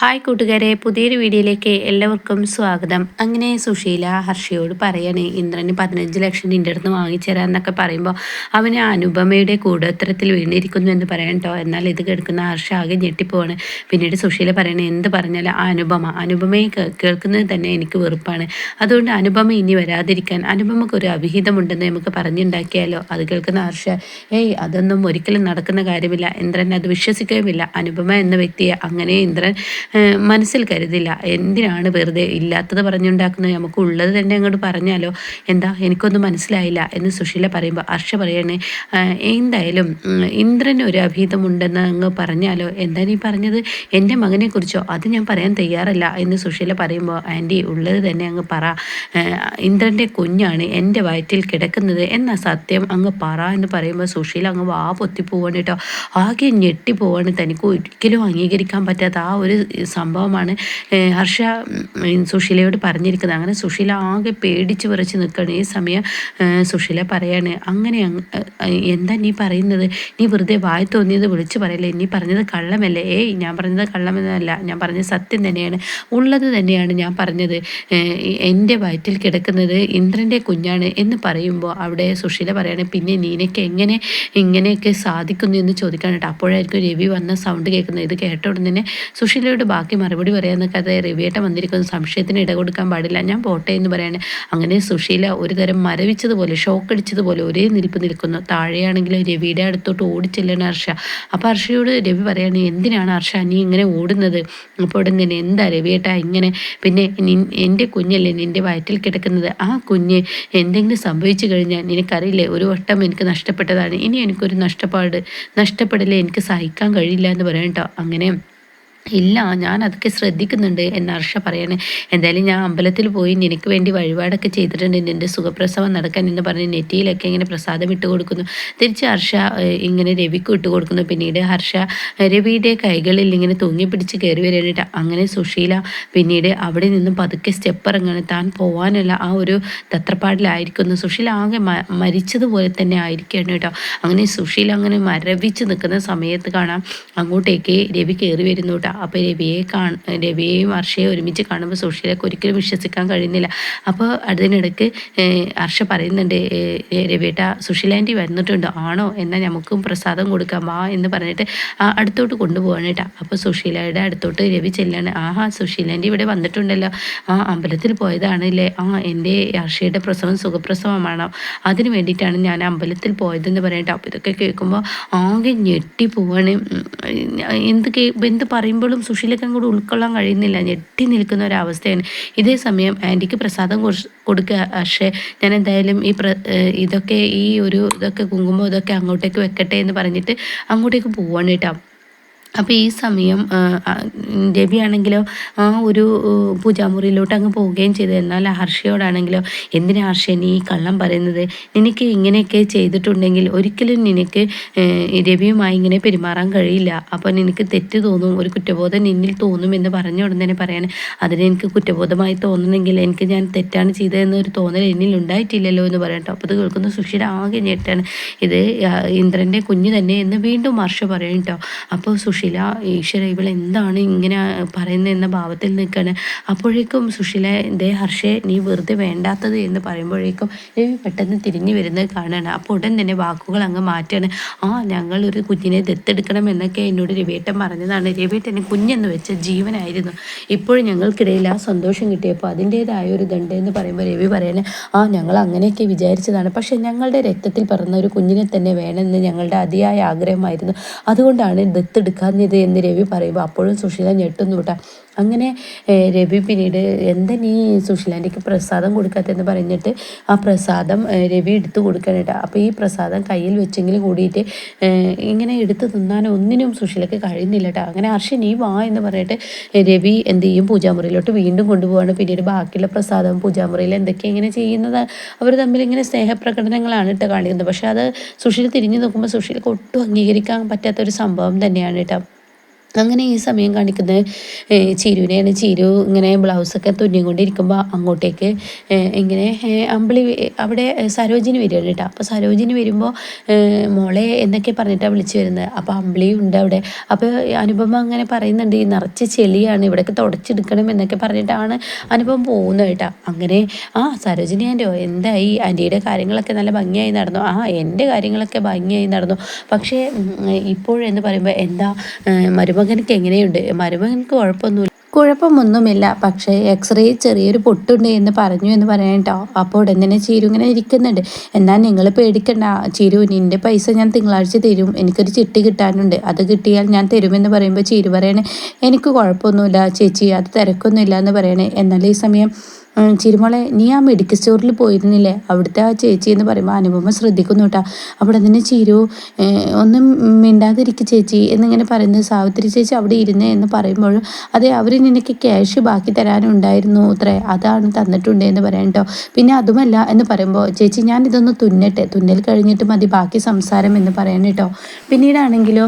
Hi കൂട്ടുകാരെ പുതിയൊരു വീഡിയോയിലേക്ക് എല്ലാവർക്കും സ്വാഗതം. അങ്ങനെ സുശീല ഹർഷയോട് പറയണേ ഇന്ദ്രന് പതിനഞ്ച് ലക്ഷം നിന്റെ അടുത്ത് വാങ്ങിച്ചേരാന്നൊക്കെ പറയുമ്പോൾ അവന് അനുപമയുടെ കൂടോത്തരത്തിൽ വീണിരിക്കുന്നു എന്ന് പറയണ്ടോ എന്നാൽ ഇത് കേൾക്കുന്ന ഹർഷ ആകെ ഞെട്ടിപ്പോവാണ്. പിന്നീട് സുശീല പറയണേ എന്ത് പറഞ്ഞാലും ആ അനുപമ അനുപമയെ കേൾക്കുന്നത് തന്നെ എനിക്ക് വെറുപ്പാണ്. അതുകൊണ്ട് അനുപമ ഇനി വരാതിരിക്കാൻ അനുപമക്ക് ഒരു അഭിഹിതമുണ്ടെന്ന് നമുക്ക് പറഞ്ഞുണ്ടാക്കിയാലോ? അത് കേൾക്കുന്ന ഹർഷ ഏയ് അതൊന്നും ഒരിക്കലും നടക്കുന്ന കാര്യമില്ല. ഇന്ദ്രൻ അത് വിശ്വസിക്കുകയുമില്ല. അനുപമ എന്ന വ്യക്തിയെ അങ്ങനെ ഇന്ദ്രൻ മനസ്സിൽ കരുതില്ല. എന്തിനാണ് വെറുതെ ഇല്ലാത്തത് പറഞ്ഞുണ്ടാക്കുന്നത്? നമുക്ക് ഉള്ളത് തന്നെ അങ്ങോട്ട് പറഞ്ഞാലോ? എന്താ? എനിക്കൊന്നും മനസ്സിലായില്ല എന്ന് സുശീല പറയുമ്പോൾ ഹർഷ പറയണേ എന്തായാലും ഇന്ദ്രന് ഒരു അഭീതമുണ്ടെന്ന് അങ്ങ് പറഞ്ഞാലോ? എന്താ നീ പറഞ്ഞത്? എന്റെ മകനെക്കുറിച്ചോ? അത് ഞാൻ പറയാൻ തയ്യാറല്ല. എന്ന് സുശീല പറയുമ്പോൾ ആന്റി ഉള്ളത് തന്നെ അങ്ങ് പറ. ഇന്ദ്രന്റെ കുഞ്ഞാണ് എന്റെ വയറ്റിൽ കിടക്കുന്നത് എന്ന സത്യം അങ്ങ് പറ എന്ന് പറയുമ്പോൾ സുശീല അങ്ങ് വാ പൊത്തിപ്പോവാണ് കേട്ടോ. ആകെ ഞെട്ടിപ്പോവാണ് തനിക്ക്. ഒരിക്കലും അംഗീകരിക്കാൻ പറ്റാത്ത ആ ഒരു സംഭവമാണ്. ഹർഷ സുശീലയോട് പറഞ്ഞിരിക്കുന്നത്. അങ്ങനെ സുശീല ആകെ പേടിച്ച് വിറച്ച് നിൽക്കുകയാണ്. ഈ സമയം സുശീല പറയാണ് അങ്ങനെ എന്താ നീ പറയുന്നത്? നീ വെറുതെ വായി തോന്നിയത് വിളിച്ച് പറയല്ലേ? നീ പറഞ്ഞത് കള്ളമല്ലേ? ഏയ് ഞാൻ പറഞ്ഞത് കള്ളമെന്നല്ല. ഞാൻ പറഞ്ഞത് സത്യം തന്നെയാണ്. ഉള്ളത് തന്നെയാണ് ഞാൻ പറഞ്ഞത്. എന്റെ വയറ്റിൽ കിടക്കുന്നത് ഇന്ദ്രന്റെ കുഞ്ഞാണ് എന്ന് പറയുമ്പോൾ അവിടെ സുശീല പറയാണ് പിന്നെ നീനക്ക് എങ്ങനെ ഇങ്ങനെയൊക്കെ സാധിക്കുന്നു എന്ന് ചോദിക്കാൻ? കേട്ടോ. അപ്പോഴായിരിക്കും രവി വന്ന സൗണ്ട് കേൾക്കുന്നത്. ഇത് കേട്ട തന്നെ സുശീലയോട് ബാക്കി മറുപടി പറയാൻ കഥ റിവേട്ട വന്നിരിക്കുന്ന. സംശയത്തിന് ഇട കൊടുക്കാൻ പാടില്ല. ഞാൻ പോട്ടെ എന്ന് പറയാണ്. അങ്ങനെ സുശീല ഒരു തരം മരവിച്ചതുപോലെ ഷോക്ക് അടിച്ചതുപോലെ ഒരേ നിൽപ്പ് നിൽക്കുന്നു. താഴെയാണെങ്കിൽ രവിയുടെ അടുത്തോട്ട് ഓടിച്ചെല്ലാണ് ഹർഷ. അപ്പോൾ ഹർഷയോട് രവി പറയാണ് എന്തിനാണ് ഹർഷ നീ ഇങ്ങനെ ഓടുന്നത്? അപ്പോൾ തന്നെ എന്താ രവിയേട്ട ഇങ്ങനെ? പിന്നെ എന്റെ കുഞ്ഞല്ലേ നിന്റെ വയറ്റിൽ കിടക്കുന്നത്? ആ കുഞ്ഞ് എന്തെങ്കിലും സംഭവിച്ചു കഴിഞ്ഞാൽ നിനക്കറിയില്ലേ ഒരു വട്ടം എനിക്ക് നഷ്ടപ്പെട്ടതാണ്. ഇനി എനിക്കൊരു നഷ്ടപ്പാട് നഷ്ടപ്പെടലേ എനിക്ക് സഹിക്കാൻ കഴിയില്ല എന്ന് പറയാം കേട്ടോ അങ്ങനെ ഇല്ല ഞാൻ അതൊക്കെ ശ്രദ്ധിക്കുന്നുണ്ട് എന്ന് അർഷ പറയാണ്. എന്തായാലും ഞാൻ അമ്പലത്തിൽ പോയി നിനക്ക് വേണ്ടി വഴിപാടൊക്കെ ചെയ്തിട്ടുണ്ട്. നിന്റെ സുഖപ്രസവം നടക്കാൻ എന്ന് പറഞ്ഞ് നെറ്റിയിലൊക്കെ ഇങ്ങനെ പ്രസാദം ഇട്ട് കൊടുക്കുന്നു. തിരിച്ച് ഹർഷ ഇങ്ങനെ രവിക്ക് ഇട്ട് കൊടുക്കുന്നു. പിന്നീട് ഹർഷ രവിയുടെ കൈകളിൽ ഇങ്ങനെ തൂങ്ങി പിടിച്ച് കയറി വരാനിട്ട് അങ്ങനെ സുശീല പിന്നീട് അവിടെ നിന്നും പതുക്കെ സ്റ്റെപ്പ് ഇറങ്ങാണ് താൻ പോവാനുള്ള ആ ഒരു തത്രപ്പാടിലായിരിക്കുന്നു. സുശീല ആകെ മരിച്ചതുപോലെ തന്നെ ആയിരിക്കുകയാണ് കേട്ടോ. അങ്ങനെ സുശീല അങ്ങനെ മരവിച്ച് നിൽക്കുന്ന സമയത്ത് കാണാം അങ്ങോട്ടേക്ക് രവി കയറി വരുന്നു കേട്ടോ. അപ്പോൾ രവിയെ കാണ രവിയെയും ഹർഷയെ ഒരുമിച്ച് കാണുമ്പോൾ സുഷീലക്ക് ഒരിക്കലും വിശ്വസിക്കാൻ കഴിയുന്നില്ല. അപ്പോൾ അതിനിടയ്ക്ക് ഹർഷ പറയുന്നുണ്ട് രവിയേട്ട സുശീലാന്റി വന്നിട്ടുണ്ട്. ആണോ? എന്നാൽ നമുക്കും പ്രസാദം കൊടുക്കാം. വാ എന്ന് പറഞ്ഞിട്ട് അടുത്തോട്ട് കൊണ്ടുപോകാണ് കേട്ടോ. അപ്പോൾ സുഷീലയുടെ അടുത്തോട്ട് രവി ചെല്ലാണ്. ആഹാ സുശീലാന്റി ഇവിടെ വന്നിട്ടുണ്ടല്ലോ. ആ അമ്പലത്തിൽ പോയതാണല്ലേ? ആ എന്റെ ഹർഷയുടെ പ്രസവം സുഖപ്രസവമാണോ? അതിന് വേണ്ടിയിട്ടാണ് ഞാൻ അമ്പലത്തിൽ പോയതെന്ന് പറയട്ടെ അപ്പോൾ ഇതൊക്കെ കേൾക്കുമ്പോൾ ആകെ ഞെട്ടി പോവാണ്. എന്ത് എന്ത് പറയുമ്പോൾ പറയുമ്പോഴും സുശീലക്കൻ അങ്ങോട്ട് ഉൾക്കൊള്ളാൻ കഴിയുന്നില്ല. ഞെട്ടി നിൽക്കുന്ന ഒരവസ്ഥയാണ് ഇതേ സമയം ആന്റിക്ക് പ്രസാദം കൊടുക്കുക പക്ഷേ ഞാൻ എന്തായാലും ഈ പ്ര ഇതൊക്കെ ഈ ഒരു ഇതൊക്കെ കുങ്കുമം ഇതൊക്കെ അങ്ങോട്ടേക്ക് വെക്കട്ടെ എന്ന് പറഞ്ഞിട്ട് അങ്ങോട്ടേക്ക് പോവാണ് കേട്ടോ. അപ്പോൾ ഈ സമയം രവിയാണെങ്കിലോ ആ ഒരു പൂജാമുറിയിലോട്ട് അങ്ങ് പോവുകയും ചെയ്തു. എന്നാൽ ഹർഷയോടാണെങ്കിലോ എന്തിനാ ഹർഷ നീ കള്ളം പറയുന്നത്? നിനക്ക് ഇങ്ങനെയൊക്കെ ചെയ്തിട്ടുണ്ടെങ്കിൽ ഒരിക്കലും നിനക്ക് രവിയുമായി ഇങ്ങനെ പെരുമാറാൻ കഴിയില്ല. അപ്പോൾ നിനക്ക് തെറ്റ് തോന്നും ഒരു കുറ്റബോധം നിന്നിൽ തോന്നും എന്ന് പറഞ്ഞ ഉടൻ തന്നെ പറയാൻ അതിന് എനിക്ക് കുറ്റബോധമായി തോന്നുന്നെങ്കിൽ എനിക്ക് ഞാൻ തെറ്റാണ് ചെയ്തതെന്നൊരു തോന്നൽ എന്നിൽ ഉണ്ടായിട്ടില്ലല്ലോ എന്ന് പറയട്ടോ അപ്പോൾ അത് കേൾക്കുന്ന സുഷിയുടെ ആകെ ഞെട്ടാണ്. ഇത് ഇന്ദ്രന്റെ കുഞ്ഞ് തന്നെ എന്ന് വീണ്ടും ഹർഷ പറയും കേട്ടോ. അപ്പോൾ സുശീല ഈശ്വര ഇവൾ എന്താണ് ഇങ്ങനെ പറയുന്നത് എന്ന ഭാവത്തിൽ നിൽക്കുകയാണ് അപ്പോഴേക്കും സുശീല ദേ ഹർഷേ നീ വെറുതെ വേണ്ടാത്തത് എന്ന് പറയുമ്പോഴേക്കും രവി പെട്ടെന്ന് തിരിഞ്ഞു വരുന്നത് കാണുകയാണ് അപ്പോൾ ഉടൻ തന്നെ വാക്കുകൾ അങ്ങ് മാറ്റുകയാണ്. ആ ഞങ്ങൾ ഒരു കുഞ്ഞിനെ ദത്തെടുക്കണം എന്നൊക്കെ എന്നോട് രവിയേട്ടൻ പറഞ്ഞതാണ്. രവിയേട്ടന് കുഞ്ഞെന്ന് വെച്ച ജീവനായിരുന്നു. ഇപ്പോഴും ഞങ്ങൾക്കിടയിൽ ആ സന്തോഷം കിട്ടിയപ്പോൾ അതിന്റേതായ ഒരു ദണ്ട് എന്ന് പറയുമ്പോൾ രവി പറയണേ ആ ഞങ്ങൾ അങ്ങനെയൊക്കെ വിചാരിച്ചതാണ്. പക്ഷേ ഞങ്ങളുടെ രക്തത്തിൽ പിറന്ന ഒരു കുഞ്ഞിനെ തന്നെ വേണമെന്ന് ഞങ്ങളുടെ അതിയായ ആഗ്രഹമായിരുന്നു. അതുകൊണ്ടാണ് ദത്തെടുക്കാൻ കളഞ്ഞത് എന്ന് രവി പറയുമ്പോൾ അപ്പോഴും സുശീല ഞെട്ടുന്നു കേട്ടോ. അങ്ങനെ രവി പിന്നീട് എന്താ നീ സുശീലാന്റെക്ക് പ്രസാദം കൊടുക്കാത്തെന്ന് പറഞ്ഞിട്ട് ആ പ്രസാദം രവി എടുത്തു കൊടുക്കാനായിട്ട് അപ്പോൾ ഈ പ്രസാദം കയ്യിൽ വെച്ചെങ്കിൽ കൂടിയിട്ട് ഇങ്ങനെ എടുത്ത് തിന്നാൻ ഒന്നിനും സുശീലക്ക് കഴിയുന്നില്ല കേട്ടോ. അങ്ങനെ ഹർഷ നീ വാ എന്ന് പറഞ്ഞിട്ട് രവി എന്ത് ചെയ്യും? പൂജാമുറിയിലോട്ട് വീണ്ടും കൊണ്ടുപോവാണ്. പിന്നീട് ബാക്കിയുള്ള പ്രസാദം പൂജാമുറിയിൽ എന്തൊക്കെ ഇങ്ങനെ ചെയ്യുന്നത്? അവർ തമ്മിൽ ഇങ്ങനെ സ്നേഹപ്രകടനങ്ങളാണ് കേട്ടോ കാണിക്കുന്നത്. പക്ഷേ അത് സുശീൽ തിരിഞ്ഞു നോക്കുമ്പോൾ സുശീലക്ക് ഒട്ടും അംഗീകരിക്കാൻ പറ്റാത്തൊരു സംഭവം തന്നെയാണ് കേട്ടോ. അങ്ങനെ ഈ സമയം കാണിക്കുന്നത് ചിരുവിനെയാണ് ചിരു ഇങ്ങനെ ബ്ലൗസൊക്കെ തുന്നിക്കൊണ്ടിരിക്കുമ്പോൾ അങ്ങോട്ടേക്ക് ഇങ്ങനെ അമ്പിളി അവിടെ സരോജിനി വരികയാണ് കേട്ടോ. അപ്പോൾ സരോജിനി വരുമ്പോൾ മോളെ എന്നൊക്കെ പറഞ്ഞിട്ടാണ് വിളിച്ചു വരുന്നത്. അപ്പോൾ അമ്പിളി ഉണ്ട് അവിടെ. അപ്പോൾ അനുപമ അങ്ങനെ പറയുന്നുണ്ട് ഈ നിറച്ച് ചെളിയാണ് ഇവിടെയൊക്കെ തുടച്ചെടുക്കണം എന്നൊക്കെ പറഞ്ഞിട്ടാണ് അനുപമ പോകുന്നത് കേട്ടോ. അങ്ങനെ ആ സരോജിനി ആന്റെയോ എന്തായി? ആന്റിയുടെ കാര്യങ്ങളൊക്കെ നല്ല ഭംഗിയായി നടന്നു. ആ എന്റെ കാര്യങ്ങളൊക്കെ ഭംഗിയായി നടന്നു. പക്ഷേ ഇപ്പോഴെന്ന് പറയുമ്പോൾ എന്താ മരുമ മരുമകനക്ക് എങ്ങനെയുണ്ട്? മരുമകനക്ക് കുഴപ്പമൊന്നുമില്ല. കുഴപ്പമൊന്നുമില്ല. പക്ഷേ എക്സ്റേ ചെറിയൊരു പൊട്ടുണ്ട് എന്ന് പറഞ്ഞു എന്ന് പറയാൻ കേട്ടോ. അപ്പോൾ ഉടൻ തന്നെ ചീരു ഇങ്ങനെ ഇരിക്കുന്നുണ്ട്. എന്നാൽ നിങ്ങൾ പേടിക്കണ്ട. ചീരു നിന്റെ പൈസ ഞാൻ തിങ്കളാഴ്ച തരും. എനിക്കൊരു ചിട്ടി കിട്ടാനുണ്ട്. അത് കിട്ടിയാൽ ഞാൻ തരുമെന്ന് പറയുമ്പോൾ ചീരു പറയണേ എനിക്ക് കുഴപ്പമൊന്നുമില്ല. ചേച്ചി അത് തിരക്കൊന്നുമില്ല എന്ന് പറയണേ. എന്നാൽ ഈ സമയം ചിരുമോളെ നീ ആ മെഡിക്കൽ സ്റ്റോറിൽ പോയിരുന്നില്ലേ? അവിടുത്തെ ആ ചേച്ചി എന്ന് പറയുമ്പോൾ അനുപമ ശ്രദ്ധിക്കുന്നു കേട്ടോ അവിടെ നിന്ന് ചിരു ഒന്നും മിണ്ടാതിരിക്കും ചേച്ചി എന്നിങ്ങനെ പറയുന്നത് സാവിത്രി ചേച്ചി അവിടെ ഇരുന്നേ എന്ന് പറയുമ്പോഴും അതെ അവർ നിനക്ക് ക്യാഷ് ബാക്കി തരാനുണ്ടായിരുന്നു അത്രേ അതാണ് തന്നിട്ടുണ്ടേ എന്ന് പറയാം കേട്ടോ പിന്നെ അതുമല്ല എന്ന് പറയുമ്പോൾ ചേച്ചി ഞാൻ ഇതൊന്ന് തുന്നട്ടെ. തുന്നൽ കഴിഞ്ഞിട്ട് മതി. ബാക്കി സംസാരം എന്ന് പറയാൻ കേട്ടോ പിന്നീടാണെങ്കിലോ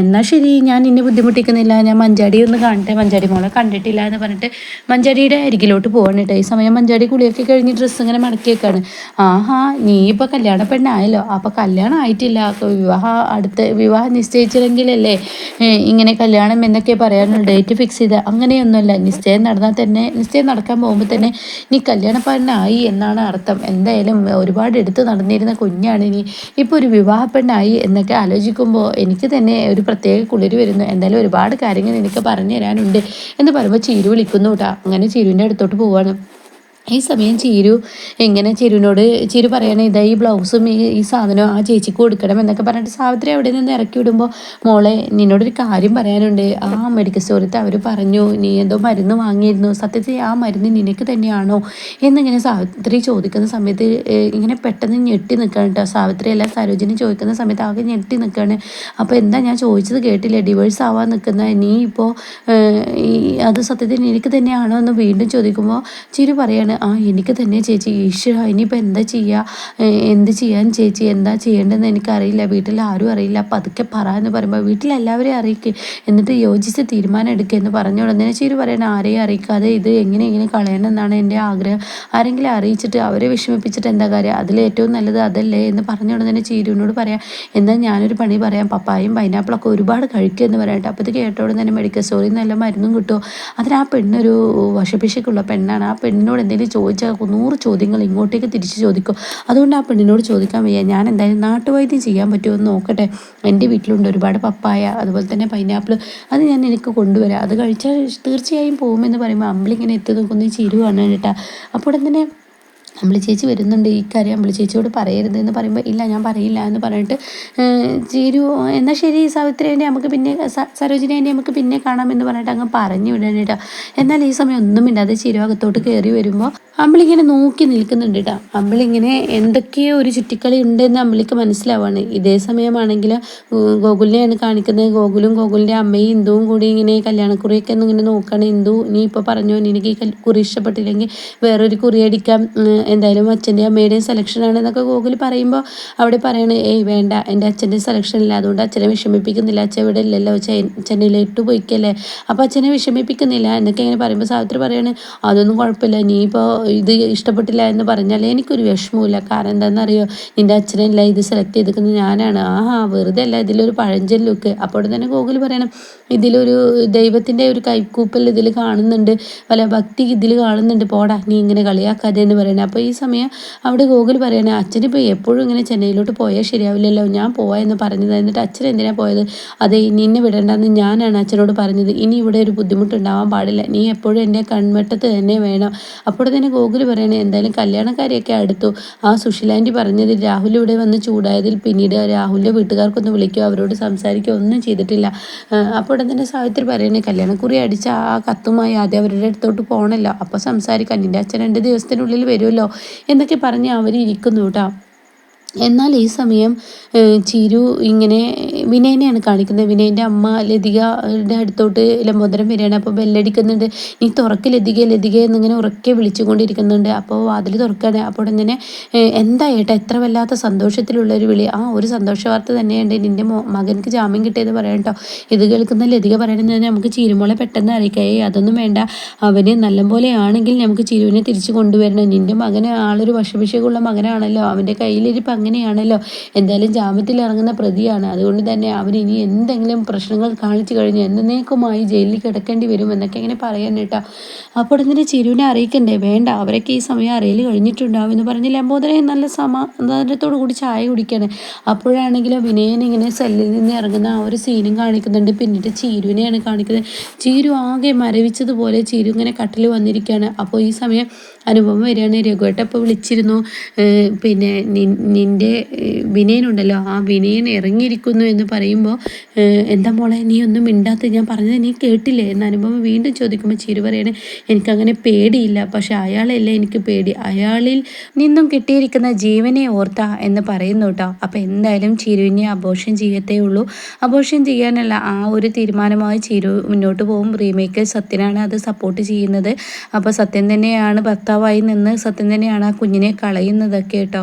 എന്നാൽ ശരി. ഞാൻ ഇനി ബുദ്ധിമുട്ടിക്കുന്നില്ല. ഞാൻ മഞ്ചാടി ഒന്ന് കാണട്ടെ. മഞ്ചാടി മോളെ കണ്ടിട്ടില്ല എന്ന് പറഞ്ഞിട്ട് മഞ്ചാടിയുടെ അരികിലോട്ട് പോകണം കേട്ടോ ഈ സമയം മഞ്ചാടി കുളിയൊക്കെ കഴിഞ്ഞ് ഡ്രസ്സ് ഇങ്ങനെ മടക്കിയേക്കാണ്. ആഹാ നീ ഇപ്പോൾ കല്യാണ പെണ്ണായല്ലോ. അപ്പോൾ കല്യാണം ആയിട്ടില്ല. വിവാഹം അടുത്ത് വിവാഹം നിശ്ചയിച്ചില്ലെങ്കിലല്ലേ ഇങ്ങനെ കല്യാണം എന്നൊക്കെ പറയാനുള്ള ഡേറ്റ് ഫിക്സ് ചെയ്ത. അങ്ങനെയൊന്നുമല്ല. നിശ്ചയം നടന്നാൽ തന്നെ നിശ്ചയം നടക്കാൻ പോകുമ്പോൾ തന്നെ നീ കല്യാണ പെണ്ണായി എന്നാണ് അർത്ഥം. എന്തായാലും ഒരുപാട് എടുത്ത് നടന്നിരുന്ന കുഞ്ഞാണ് നീ ഇപ്പോൾ ഒരു വിവാഹ പെണ്ണായി എന്നൊക്കെ ആലോചിക്കുമ്പോൾ എനിക്ക് തന്നെ ഒരു പ്രത്യേക കുളിര് വരുന്നു. എന്തായാലും ഒരുപാട് കാര്യങ്ങൾ എനിക്ക് പറഞ്ഞു തരാനുണ്ട് എന്ന് പറയുമ്പോൾ ചീരു വിളിക്കുന്നു കേട്ടോ. അങ്ങനെ ചീരുവിന്റെ അടുത്തോട്ട് പോവാണ്. ഈ സമയം ചീരു എങ്ങനെ ചിരുവിനോട് ചിരു പറയണേ ഇതാ ഈ ബ്ലൗസും ഈ സാധനവും ആ ചേച്ചിക്ക് കൊടുക്കണം എന്നൊക്കെ പറഞ്ഞിട്ട് സാവിത്രി അവിടെ നിന്ന് ഇറക്കി വിടുമ്പോൾ മോളെ നിന്നോടൊരു കാര്യം പറയാനുണ്ട്. ആ മെഡിക്കൽ സ്റ്റോറിൽ അവർ പറഞ്ഞു നീ എന്തോ മരുന്ന് വാങ്ങിയിരുന്നു. സത്യത്തിൽ ആ മരുന്ന് നിനക്ക് തന്നെയാണോ? എന്നിങ്ങനെ സാവിത്രി ചോദിക്കുന്ന സമയത്ത് ഇങ്ങനെ പെട്ടെന്ന് ഞെട്ടി നിൽക്കണം കേട്ടോ സാവിത്രി അല്ല സരോജിനി ചോദിക്കുന്ന സമയത്ത് ആകെ ഞെട്ടി നിൽക്കുകയാണ് അപ്പോൾ എന്താ ഞാൻ ചോദിച്ചത് കേട്ടില്ല? ഡിവേഴ്സ് ആവാൻ നിൽക്കുന്ന. നീ ഇപ്പോൾ അത് സത്യത്തിൽ നിനക്ക് തന്നെയാണോ? എന്ന് വീണ്ടും ചോദിക്കുമ്പോൾ ചിരി പറയാണ് ആ എനിക്ക് തന്നെ ചേച്ചി ഈശ്വര ഇനിയിപ്പോൾ എന്താ ചെയ്യുക എന്ത് ചെയ്യാൻ ചേച്ചി? എന്താ ചെയ്യേണ്ടതെന്ന് എനിക്കറിയില്ല. വീട്ടിൽ ആരും അറിയില്ല. പതുക്കെ പറ എന്ന് പറയുമ്പോൾ വീട്ടിലെല്ലാവരെയും അറിയിക്കുക എന്നിട്ട് യോജിച്ച് തീരുമാനം എടുക്കുക എന്ന് പറഞ്ഞു ഉടനെ ചേച്ചി പറയണ ആരെയും അറിയിക്കാതെ ഇത് എങ്ങനെ എങ്ങനെ കളയണമെന്നാണ് എന്റെ ആഗ്രഹം. ആരെങ്കിലും അറിയിച്ചിട്ട് അവരെ വിഷമിപ്പിച്ചിട്ട് എന്താ കാര്യം? അതിൽ ഏറ്റവും നല്ലത് അതല്ലേ? എന്ന് പറഞ്ഞ ഉടനെ ചീരുവിനോട് പറയാം എന്നാൽ ഞാനൊരു പണി പറയാം. പപ്പായും പൈനാപ്പിളൊക്കെ ഒരുപാട് കഴിക്കുക എന്ന് പറയട്ടെ. അപ്പോൾ ഇത് കേട്ടോടെ തന്നെ മെഡിക്കൽ സ്റ്റോറിൽ നല്ല മരുന്നും കിട്ടുമോ അതിന് ആ പെണ്ണൊരു വശപിശക്കുള്ള പെണ്ണാണ്. ആ പെണ്ണിനോട് എന്തെങ്കിലും ചോദിച്ചാൽ നൂറ് ചോദ്യങ്ങൾ ഇങ്ങോട്ടേക്ക് തിരിച്ച് ചോദിക്കും. അതുകൊണ്ട് ആ പെണ്ണിനോട് ചോദിക്കാൻ വയ്യ ഞാൻ എന്തായാലും നാട്ടുവൈദ്യം ചെയ്യാൻ പറ്റുമോ എന്ന് നോക്കട്ടെ. എന്റെ വീട്ടിലുണ്ട് ഒരുപാട് പപ്പായ അതുപോലെ തന്നെ പൈനാപ്പിൾ അത് ഞാൻ എനിക്ക് കൊണ്ടുവരാം. അത് കഴിച്ചാൽ തീർച്ചയായും പോകുമെന്ന് പറയുമ്പോൾ അമ്പിളിങ്ങനെ എത്തി നോക്കുന്ന ചിരുവാണ് കേട്ടോ. അപ്പോൾ തന്നെ അമ്പിളി ചേച്ചി വരുന്നുണ്ട് ഈ കാര്യം അമ്പിളി ചേച്ചിയോട് പറയരുത് എന്ന് പറയുമ്പോൾ ഇല്ല ഞാൻ പറയില്ല എന്ന് പറഞ്ഞിട്ട് ചേരു എന്നാൽ ശരി സാവിത്രി നമുക്ക് പിന്നെ സരോജിനി ആന്റി നമുക്ക് പിന്നെ കാണാം എന്ന് പറഞ്ഞിട്ട് അങ്ങ് പറഞ്ഞു വിടാനായിട്ടാ എന്നാൽ ഈ സമയം ഒന്നും ഇല്ലാതെ ചേരു അകത്തോട്ട് കയറി വരുമ്പോൾ അമ്പിളിങ്ങനെ നോക്കി നിൽക്കുന്നുണ്ട് കേട്ടോ. അമ്പിളിങ്ങനെ എന്തൊക്കെയോ ഒരു ചുറ്റിക്കളി ഉണ്ടെന്ന് അമ്പിളിക്ക് മനസ്സിലാവാണ്. ഇതേ സമയമാണെങ്കിൽ ഗോകുലിനെയാണ് കാണിക്കുന്നത്. ഗോകുലും ഗോകുലിന്റെ അമ്മയും ഇന്ദുവും കൂടി ഇങ്ങനെ കല്യാണക്കുറിയൊക്കെ ഇങ്ങനെ നോക്കുകയാണ് ഇന്ദു നീ ഇപ്പോൾ പറഞ്ഞു നിനക്ക് ഈ കുറി ഇഷ്ടപ്പെട്ടില്ലെങ്കിൽ വേറൊരു കുറി അടിക്കാം എന്തായാലും അച്ഛന്റെ അമ്മയുടെയും സെലക്ഷനാണ് എന്നൊക്കെ ഗൂഗിൾ പറയുമ്പോൾ അവിടെ പറയണേ ഏയ് വേണ്ട എന്റെ അച്ഛന്റെ സെലക്ഷൻ ഇല്ല. അതുകൊണ്ട് അച്ഛനെ വിഷമിപ്പിക്കുന്നില്ല. അച്ഛൻ ഇവിടെ ഇല്ലല്ലോ. ചെന്നൈയിലിട്ട് പോയിക്കല്ലേ. അപ്പോൾ അച്ഛനെ വിഷമിപ്പിക്കുന്നില്ല. എന്നൊക്കെ ഇങ്ങനെ പറയുമ്പോൾ സാവിത്രി പറയാണ് അതൊന്നും കുഴപ്പമില്ല. നീ ഇപ്പോൾ ഇത് ഇഷ്ടപ്പെട്ടില്ല എന്ന് പറഞ്ഞാൽ എനിക്കൊരു വിഷമമില്ല കാരണം എന്താണെന്നറിയോ? നിന്റെ അച്ഛനല്ല ഇത് സെലക്ട് ചെയ്തിരിക്കുന്നത് ഞാനാണ്. ആഹാ വെറുതെ അല്ല. ഇതിലൊരു പഴഞ്ചൻ ലുക്ക് അപ്പോൾ തന്നെ ഗൂഗിൾ പറയണം ഇതിലൊരു ദൈവത്തിന്റെ ഒരു കൈക്കൂപ്പൽ ഇതിൽ കാണുന്നുണ്ട്. വല്ല ഭക്തി ഇതിൽ കാണുന്നുണ്ട്. പോടാ നീ ഇങ്ങനെ കളിയാക്കാതെ എന്ന് പറയണേ. അപ്പോൾ ഈ സമയം അവിടെ ഗോകുൽ പറയണേ അച്ഛനിപ്പോൾ എപ്പോഴും ഇങ്ങനെ ചെന്നൈയിലോട്ട് പോയാൽ ശരിയാവില്ലല്ലോ. ഞാൻ പോവാ എന്ന് പറഞ്ഞത് എന്നിട്ട് അച്ഛൻ എന്തിനാണ് പോയത്? അതെ നിന്നെ വിടണ്ടെന്ന് ഞാനാണ് അച്ഛനോട് പറഞ്ഞത്. ഇനി ഇവിടെ ഒരു ബുദ്ധിമുട്ടുണ്ടാവാൻ പാടില്ല. നീ എപ്പോഴും എന്റെ കൺവെട്ടത്ത് തന്നെ വേണം. അപ്പോൾ തന്നെ ഗോകുൽ പറയണേ എന്തായാലും കല്യാണക്കാരെയൊക്കെ അടുത്തു. ആ സുശീലാന്റി പറഞ്ഞതിൽ രാഹുൽ ഇവിടെ വന്ന് ചൂടായതിൽ പിന്നീട് രാഹുലിന്റെ വീട്ടുകാർക്കൊന്ന് വിളിക്കുക അവരോട് സംസാരിക്കുക ഒന്നും ചെയ്തിട്ടില്ല. അപ്പോൾ തന്നെ സാവിത്രി പറയണേ കല്യാണക്കുറി അടിച്ച ആ കത്തുമായി ആദ്യം അവരുടെ അടുത്തോട്ട് പോകണല്ലോ അപ്പോൾ സംസാരിക്കാൻ നിന്റെ അച്ഛൻ രണ്ട് ദിവസത്തിനുള്ളിൽ വരുമല്ലോ. എന്നൊക്കെ പറഞ്ഞ് അവർ കേട്ടോ. എന്നാൽ ഈ സമയം ചിരു ഇങ്ങനെ വിനയനെയാണ് കാണിക്കുന്നത്. വിനയന്റെ അമ്മ ലതികയുടെ അടുത്തോട്ട് ലംബോദരം വരികയാണ്. അപ്പോൾ ബെല്ലടിക്കുന്നുണ്ട്. നീ തുറക്ക് ലതിക ലതിക എന്നിങ്ങനെ ഉറക്കെ വിളിച്ചുകൊണ്ടിരിക്കുന്നുണ്ട്. അപ്പോൾ വാതിൽ തുറക്കുകയാണ്. അപ്പോൾ ഇങ്ങനെ എന്താ ഏട്ടാ? എത്ര വല്ലാത്ത സന്തോഷത്തിലുള്ള ഒരു വിളി. ആ ഒരു സന്തോഷ വാർത്ത തന്നെയുണ്ട് നിന്റെ മകൻക്ക് ജാമ്യം കിട്ടിയത് പറയാം കേട്ടോ. ഇത് കേൾക്കുന്ന ലതിക പറയണമെന്ന് നമുക്ക് ചിരുമോളെ പെട്ടെന്ന് അറിയിക്കേ അതൊന്നും വേണ്ട. അവന് നല്ലപോലെ ആണെങ്കിൽ നമുക്ക് ചിരുവിനെ തിരിച്ചു കൊണ്ടുവരണം. നിന്റെ മകന് ആളൊരു വശവിഷയമുള്ള മകനാണല്ലോ. അവന്റെ കയ്യിലിരിപ്പ് അങ്ങനെയാണല്ലോ. എന്തായാലും ജാമ്യത്തിൽ ഇറങ്ങുന്ന പ്രതിയാണ്. അതുകൊണ്ട് തന്നെ അവൻ ഇനി എന്തെങ്കിലും പ്രശ്നങ്ങൾ കാണിച്ചു കഴിഞ്ഞാൽ എന്നേക്കുമായി ജയിലിൽ കിടക്കേണ്ടി വരും എന്നൊക്കെ ഇങ്ങനെ പറയാൻ കേട്ടോ. അപ്പോൾ ഇങ്ങനെ ചിരുവിനെ അറിയിക്കണ്ടേ? വേണ്ട. അവരൊക്കെ ഈ സമയം അറിയൽ കഴിഞ്ഞിട്ടുണ്ടാവും എന്ന് പറഞ്ഞ് ലംബോദരൻ നല്ല സമാധാനത്തോടു കൂടി ചായ കുടിക്കുകയാണ് അപ്പോഴാണെങ്കിലും വിനയൻ ഇങ്ങനെ സെല്ലിൽ നിന്ന് ഇറങ്ങുന്ന ആ ഒരു സീനും കാണിക്കുന്നുണ്ട്. പിന്നീട് ചീരുവിനെയാണ് കാണിക്കുന്നത്. ചീരു ആകെ മരവിച്ചതുപോലെ ചീരു ഇങ്ങനെ കട്ടിൽ വന്നിരിക്കുകയാണ്. അപ്പോൾ ഈ സമയം അനുഭവം വരികയാണ് രഘുവേട്ട ഇപ്പോൾ വിളിച്ചിരുന്നു. പിന്നെ നിന്റെ വിനയനുണ്ടല്ലോ. ആ വിനയൻ ഇറങ്ങിയിരിക്കുന്നു എന്ന് പറയുമ്പോൾ എന്താ മോളെ നീ ഒന്നും മിണ്ടാത്ത ഞാൻ പറഞ്ഞത് നീ കേട്ടില്ലേ? എന്ന് അനുഭവം വീണ്ടും ചോദിക്കുമ്പോൾ ചിരു പറയണേ എനിക്കങ്ങനെ പേടിയില്ല. പക്ഷെ അയാളല്ലേ എനിക്ക് പേടി. അയാളിൽ നിന്നും കിട്ടിയിരിക്കുന്ന ജീവനെ ഓർത്ത എന്ന് പറയുന്നു കേട്ടോ. അപ്പോൾ എന്തായാലും ചിരുവിനെ അബോഷൻ ചെയ്യത്തേ ഉള്ളൂ. അബോഷൻ ചെയ്യാനല്ല ആ ഒരു തീരുമാനമായി ചിരു മുന്നോട്ട് പോകും. റീമേക്ക് സത്യനാണ് അത് സപ്പോർട്ട് ചെയ്യുന്നത്. അപ്പോൾ സത്യം തന്നെയാണ് ഭർത്താവായി നിന്ന് സത്യം തന്നെയാണ് ആ കുഞ്ഞിനെ കളയുന്നതൊക്കെ കേട്ടോ.